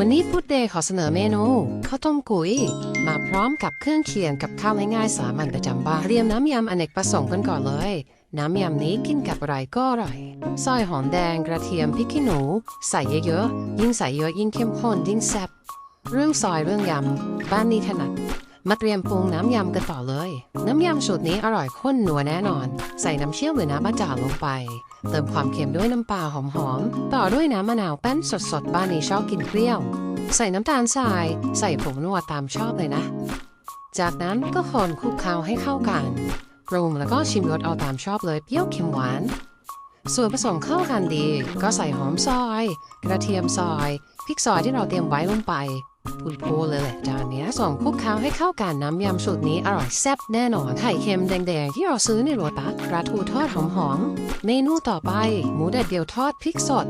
วันนี้พูดเดย์ขอเสนอเมนูข้าวต้มกุยมาพร้อมกับเครื่องเคียงกับข้าวง่ายๆสามัญประจำบ้านเตรียมน้ำยำอเนกประสงค์กันก่อนเลย น้ำยำนี้กินกับอะไรก็อร่อยซอยหอมแดงกระเทียมพริกขี้หนู ใส่เยอะๆยิ่งใส่เยอะยิ่งเข้มข้นยิ่งแซ่บเรื่องซอยเรื่องยำบ้านนี้ถนัด มาเตรียมปรุงน้ำยำกันต่อเลย น้ำยำสูตรนี้อร่อยข้นนัวแน่นอน ใส่น้ำเชี่ยวหรือน้ำมะจ่าลงไป เติมความเค็มด้วยน้ำปลาหอมๆ ต่อด้วยน้ำมะนาวแป้นสดๆ บ้านนี้ชอบกินเปรี้ยว ใส่น้ำตาลทราย ใส่ผงนัวตามชอบเลยนะ จากนั้นก็คนคลุกเคล้าให้เข้ากันปรุงแล้วก็ชิมรสเอาตามชอบเลยเปรี้ยวเค็มหวาน ส่วนผสมเข้ากันดี ก็ใส่หอมซอย กระเทียมซอยพริกซอยที่เราเตรียมไว้ลงไป พูดโพเลยแหละจานนี้ส่งคลุกเคล้าให้เข้ากันน้ำยำสูตรนี้อร่อยแซ่บแน่นอนไข่เค็มแดงๆที่เราซื้อในโรตัสปลาทูทอดหอมๆเมนูต่อไป หมูแดดเดียวทอดพริกสด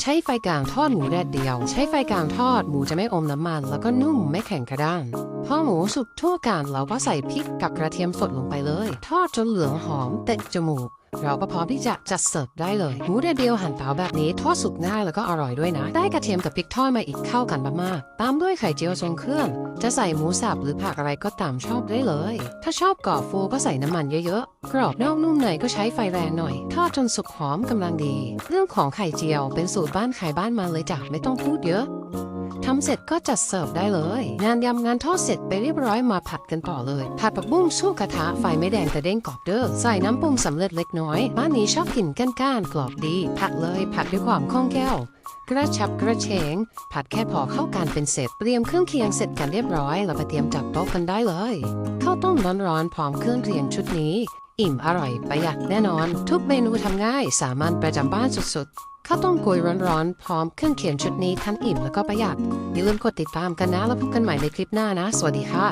ใช้ไฟกลางทอดหมูแดดเดียว ใช้ไฟกลางทอดหมูจะไม่อมน้ำมัน แล้วก็นุ่มไม่แข็งกระด้างพอหมูสุกทั่วกันเราก็ใส่พริกกับกระเทียมสดลงไปเลย ทอดจนเหลืองหอมเตะจมูกเราก็พร้อมที่จะจัดเสิร์ฟได้เลยหมูแดดเดียวหั่นเตาแบบนี้ทอดสุกง่ายแล้วก็อร่อยด้วยนะ ได้กระเทียมกับพริกทอดมาอีกเข้ากันมากๆตามด้วยไข่เจียวทรงเครื่อง จะใส่หมูสับหรือผักอะไรก็ตามชอบได้เลย ถ้าชอบก่อบฟูก็ใส่น้ำมันเยอะๆ กรอบนอกนุ่มในก็ใช้ไฟแรงหน่อยทอดจนสุกหอมกำลังดี เรื่องของไข่เจียวเป็นสูตรบ้านใครบ้านมันเลยจ้ะไม่ต้องพูดเยอะ ทำเสร็จก็จัดเสิร์ฟได้เลย งานยำงานทอดเสร็จไปเรียบร้อยมาผัดกันต่อเลย ผัดผักบุ้งสู้กระทะไฟไม่แดงแต่เด้งกรอบเด้อใส่น้ำปรุงสำเร็จเล็กน้อยบ้านนี้ชอบกินก้านๆกรอบดีผัดเลยผัดด้วยความคล่องแคล่วกระชับกระเฉง ผัดแค่พอเข้ากันเป็นเสร็จเตรียมเครื่องเคียงเสร็จกันเรียบร้อยเราไปเตรียมจัดโต๊ะกันได้เลยข้าวต้มร้อนๆพร้อมเครื่องเคียงชุดนี้ อิ่มอร่อยประหยัดแน่นอน ทุกเมนูทำง่ายสามัญประจำบ้านสุดๆ ข้าวต้มกุยร้อนๆ พร้อมเครื่องเคียงชุดนี้ทั้งอิ่มแล้วก็ประหยัดอย่าลืมกดติดตามกันนะแล้วพบกันใหม่ในคลิปหน้านะ สวัสดีค่ะ